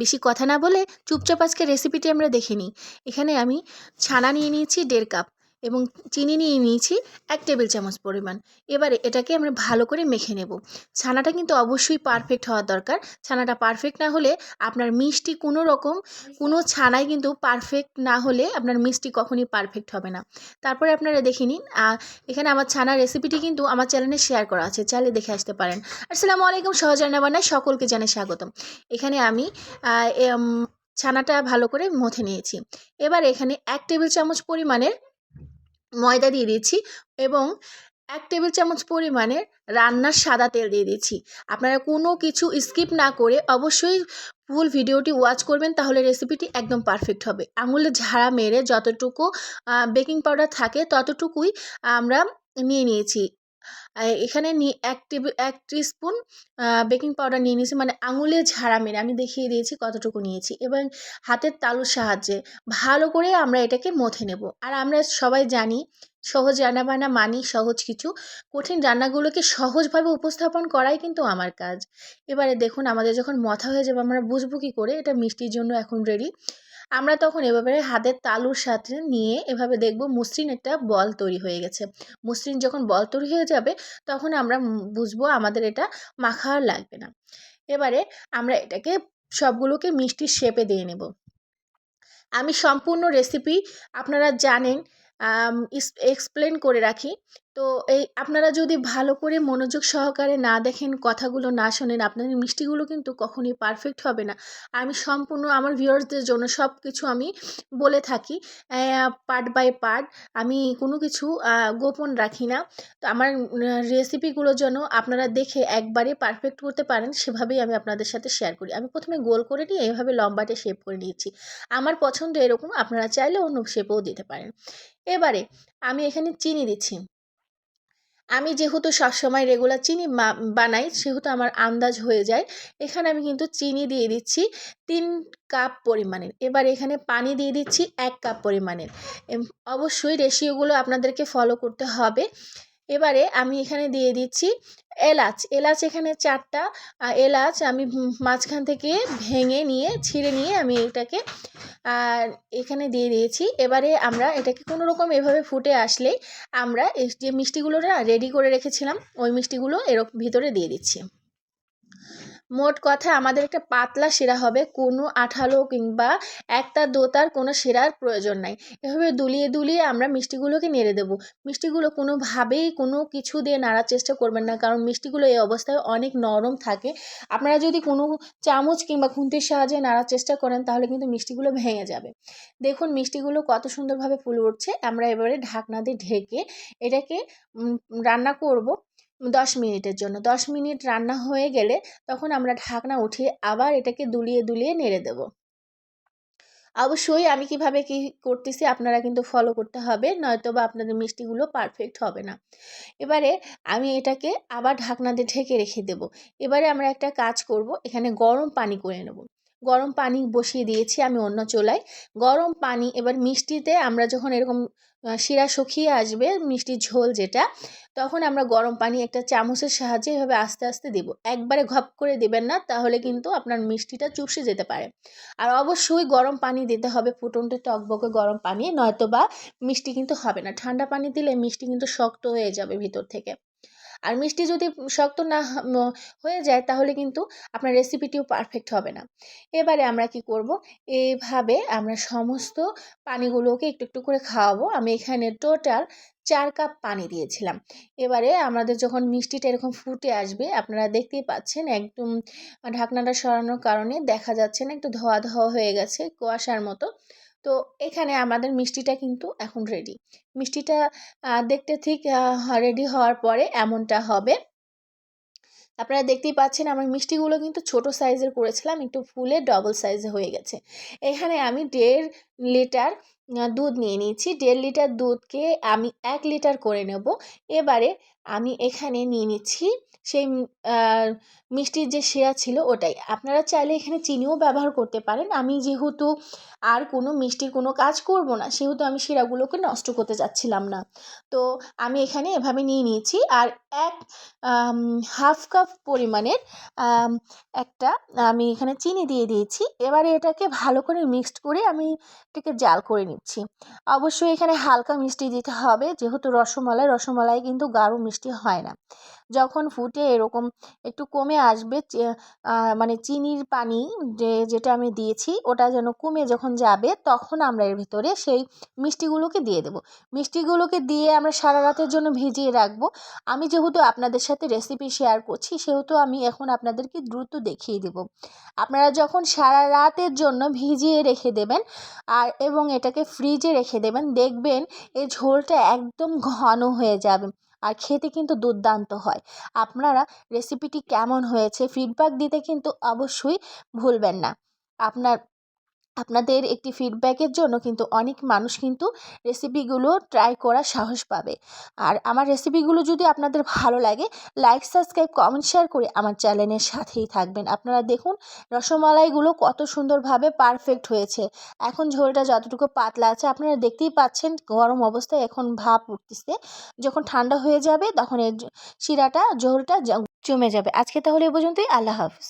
বেশি কথা না বলে চুপচাপ আজকে রেসিপিটি আমরা দেখে নিই। এখানে আমি ছানা নিয়ে নিয়েছি দেড় কাপ এবং চিনি নিয়ে নিয়েছি এক টেবিল চামচ পরিমাণ। এবারে এটাকে আমরা ভালো করে মেখে নেব। ছানাটা কিন্তু অবশ্যই পারফেক্ট হওয়া দরকার। ছানাটা পারফেক্ট না হলে আপনার মিষ্টি কোনো রকম, কোনো ছানাই কিন্তু পারফেক্ট না হলে আপনার মিষ্টি কখনই পারফেক্ট হবে না। তারপরে আপনারা দেখে নিন এখানে আমার ছানার রেসিপিটি কিন্তু আমার চ্যানেলে শেয়ার করা আছে। চাইলে দেখে আসতে পারেন। আসসালামু আলাইকুম, সহজ রান্নাবান্নায় সকলকে জানাই স্বাগতম। এখানে আমি ছানাটা ভালো করে মথে নিয়েছি। এবার এখানে এক টেবিল চামচ পরিমাণের ময়দা দিয়ে দিচ্ছি এবং এক টেবিল চামচ পরিমাণে রান্নার সাদা তেল দিয়ে দিচ্ছি। আপনারা কোনো কিছু স্কিপ না করে অবশ্যই ফুল ভিডিওটি ওয়াচ করবেন তাহলে রেসিপিটি একদম পারফেক্ট হবে। আঙুলে ঝাড়া মেরে যতটুকু বেকিং পাউডার থাকে ততটুকুই আমরা নিয়ে নিয়েছি। এখানে নি- এক টেবিল, এক স্পুন বেকিং পাউডার নিয়ে নিয়েছি মানে আঙুলে ঝাড়া মেরে, আমি দেখিয়ে দিয়েছি কতটুকু নিয়েছি। এবং হাতের তালুর সাহায্যে ভালো করে আমরা এটাকে মথে নেব। আর আমরা সবাই জানি, সহজ রান্নাবান্না মানি সহজ কিছু। কঠিন রান্নাগুলোকে সহজভাবে উপস্থাপন করাই কিন্তু আমার কাজ। এবারে দেখুন, আমাদের যখন মথা হয়ে যাবে, আমরা বুঝব কী করে? এটা মিষ্টির জন্য এখন রেডি আমরা তখন এভাবে হাতের তালুর সাথে নিয়ে এভাবে দেখব মসৃণ একটা বল তৈরি হয়ে গেছে। মসৃণ যখন বল তৈরি হয়ে যাবে, তখন আমরা বুঝব আমাদের এটা মাখা লাগবে না। এবারে আমরা এটাকে সবগুলোকে মিষ্টির শেপে দিয়ে নেব। আমি সম্পূর্ণ রেসিপি আপনারা জানেন এক্সপ্লেন করে রাখি। তো এই আপনারা যদি ভালো করে মনোযোগ সহকারে না দেখেন, কথাগুলো না শোনেন, আপনাদের মিষ্টিগুলো কিন্তু কখনই পারফেক্ট হবে না। আমি সম্পূর্ণ আমার ভিউয়ার্সদের জন্য সব কিছু আমি বলে থাকি। পার্ট বাই পার্ট আমি কোনো কিছু গোপন রাখি না। তো আমার রেসিপিগুলো যেন আপনারা দেখে একবারে পারফেক্ট করতে পারেন, সেভাবেই আমি আপনাদের সাথে শেয়ার করি। আমি প্রথমে গোল করে নিয়ে এভাবে লম্বাটে শেপ করে নিয়েছি। আমার পছন্দ এরকম, আপনারা চাইলে অন্য শেপেও দিতে পারেন। এবারে আমি এখানে চিনি দিচ্ছি। আমি যেহেতু সবসময় রেগুলার চিনি বানাই, সেহেতু আমার আন্দাজ হয়ে যায়। এখানে আমি কিন্তু চিনি দিয়ে দিচ্ছি তিন কাপ পরিমাণের। এবার এখানে পানি দিয়ে দিচ্ছি এক কাপ পরিমাণের। অবশ্যই রেশিওগুলো আপনাদেরকে ফলো করতে হবে। এবারে আমি এখানে দিয়ে দিচ্ছি এলাচ। এলাচ এখানে চারটা। এলাচ আমি মাঝখান থেকে ভেঙে নিয়ে, ছিঁড়ে নিয়ে আমি এটাকে আর এখানে দিয়ে দিয়েছি। এবারে আমরা এটাকে কোনো রকম এভাবে ফুটে আসলেই আমরা যে মিষ্টিগুলোটা রেডি করে রেখেছিলাম, ওই মিষ্টিগুলো এরকম ভিতরে দিয়ে দিচ্ছি। মোট কথা আমাদের একটা পাতলা শিরা হবে, কোনো আঠালো কিংবা একটা দোতার কোনো শিরার প্রয়োজন নাই। এভাবে দুলিয়ে দুলিয়ে আমরা মিষ্টিগুলোকে নেড়ে দেবো। মিষ্টিগুলো কোনোভাবেই কোনো কিছু দিয়ে নাড়ার চেষ্টা করবেন না, কারণ মিষ্টিগুলো এই অবস্থায় অনেক নরম থাকে। আপনারা যদি কোনো চামচ কিংবা খুন্তির সাহায্যে নাড়ার চেষ্টা করেন, তাহলে কিন্তু মিষ্টিগুলো ভেঙে যাবে। দেখুন, মিষ্টিগুলো কত সুন্দরভাবে ফুলে উঠছে। আমরা এবারে ঢাকনা দিয়ে ঢেকে এটাকে রান্না করব। দশ মিনিটের জন্য। দশ মিনিট রান্না হয়ে গেলে তখন আমরা ঢাকনা উঠিয়ে আবার এটাকে দুলিয়ে দুলিয়ে নেড়ে দেব। অবশ্যই আমি কীভাবে কি করতেছি আপনারা কিন্তু ফলো করতে হবে নয়তো বা আপনাদের মিষ্টিগুলো পারফেক্ট হবে না। এবারে আমি এটাকে আবার ঢাকনা দিয়ে ঢেকে রেখে দেব। এবারে আমরা একটা কাজ করব, এখানে গরম পানি করে নেব। গরম পানি বসিয়ে দিয়েছি আমি অন্য চোলায়। গরম পানি, এবার মিষ্টিতে আমরা যখন এরকম শিরা শুকিয়ে আসবে, মিষ্টির ঝোল যেটা, তখন আমরা গরম পানি একটা চামচের সাহায্যে এভাবে আস্তে আস্তে দেব। একবারে ঘপ করে দেবেন না, তাহলে কিন্তু আপনার মিষ্টিটা চুপসে যেতে পারে। আর অবশ্যই গরম পানি দিতে হবে ফুটনটে টকবকে গরম পানি নয়তো বা মিষ্টি কিন্তু হবে না। ঠান্ডা পানি দিলে মিষ্টি কিন্তু শক্ত হয়ে যাবে ভিতর থেকে। আর মিষ্টি যদি শক্ত না হয়ে যায় তাহলে কিন্তু আপনার রেসিপিটিও পারফেক্ট হবে না। এবারে আমরা কি করব? এইভাবে আমরা সমস্ত পানিগুলোকে একটু একটু করে খাওয়াবো। আমি এখানে টোটাল চার কাপ পানি দিয়েছিলাম। এবারে আমাদের যখন মিষ্টিটা এরকম ফুটে আসবে, আপনারা দেখতেই পাচ্ছেন একদম ঢাকনাটা সরানোর কারণে দেখা যাচ্ছে না, একটু ধোয়া ধোয়া হয়ে গেছে কুয়াশার মতো। তো এখানে আমাদের মিষ্টিটা কিন্তু এখন রেডি মিষ্টিটা দেখতে ঠিক রেডি হওয়ার পরে এমনটা হবে। আপনারা দেখতেই পাচ্ছেন আমার মিষ্টিগুলো কিন্তু ছোট সাইজের করেছিলাম, একটু ফুলে ডবল সাইজে হয়ে গেছে। এখানে আমি দেড় লিটার দুধ নিয়ে নিয়েছি। দেড় লিটার দুধকে আমি এক লিটার করে নেব। এবারে আমি এখানে নিয়ে নিচ্ছি সেই মিষ্টির যে শিরা ছিল ওটাই। আপনারা চাইলে এখানে চিনিও ব্যবহার করতে পারেন। আমি যেহেতু আর কোনো মিষ্টির কোনো কাজ করব না, সেহেতু আমি শিরাগুলোকে নষ্ট করতে চাচ্ছিলাম না। তো আমি এখানে এভাবে নিয়ে নিয়েছি। আর এক হাফ কাপ পরিমাণের একটা আমি এখানে চিনি দিয়ে দিয়েছি। এবারে এটাকে ভালো করে মিক্সড করে আমি এটাকে জাল করে নিচ্ছি অবশ্যই এখানে হালকা মিষ্টি দিতে হবে, যেহেতু রসমালাই রসমালাই কিন্তু গাঢ় মিষ্টি হয় না। যখন ফুটে এরকম একটু কমে আসবে মানে চিনির পানি যে, যেটা আমি দিয়েছি, ওটা যেন কমে যখন যাবে, তখন আমরা এর ভিতরে সেই মিষ্টিগুলোকে দিয়ে দেবো। মিষ্টিগুলোকে দিয়ে আমরা সারা রাতের জন্য ভিজিয়ে রাখব। আমি যেহেতু আপনাদের সাথে রেসিপি শেয়ার করছি, সেহেতু আমি এখন আপনাদেরকে দ্রুত দেখিয়ে দেবো। আপনারা যখন সারা রাতের জন্য ভিজিয়ে রেখে দেবেন, আর, এবং এটাকে ফ্রিজে রেখে দেবেন, দেখবেন এই ঝোলটা একদম ঘন হয়ে যাবে। আর খেতে কিন্তু দুর্দান্ত হয়। আপনারা রেসিপিটি কেমন হয়েছে? ফিডব্যাক দিতে কিন্তু অবশ্যই ভুলবেন না। আপনার আপনাদের একটি ফিডব্যাকের জন্য কিন্তু অনেক মানুষ কিন্তু রেসিপিগুলো ট্রাই করার সাহস পাবে। আর আমার রেসিপিগুলো যদি আপনাদের ভালো লাগে লাইক সাবস্ক্রাইব কমেন্ট শেয়ার করে আমার চ্যানেলের সাথেই থাকবেন। আপনারা দেখুন রসমালাইগুলো কত সুন্দরভাবে পারফেক্ট হয়েছে। এখন ঝোলটা যতটুকু পাতলা আছে, আপনারা দেখতেই পাচ্ছেন গরম অবস্থায় এখন ভাপ উঠতেছে। যখন ঠান্ডা হয়ে যাবে, তখন এর শিরাটা, ঝোলটা জমে যাবে। আজকে তাহলে এ পর্যন্তই। আল্লাহ হাফিজ।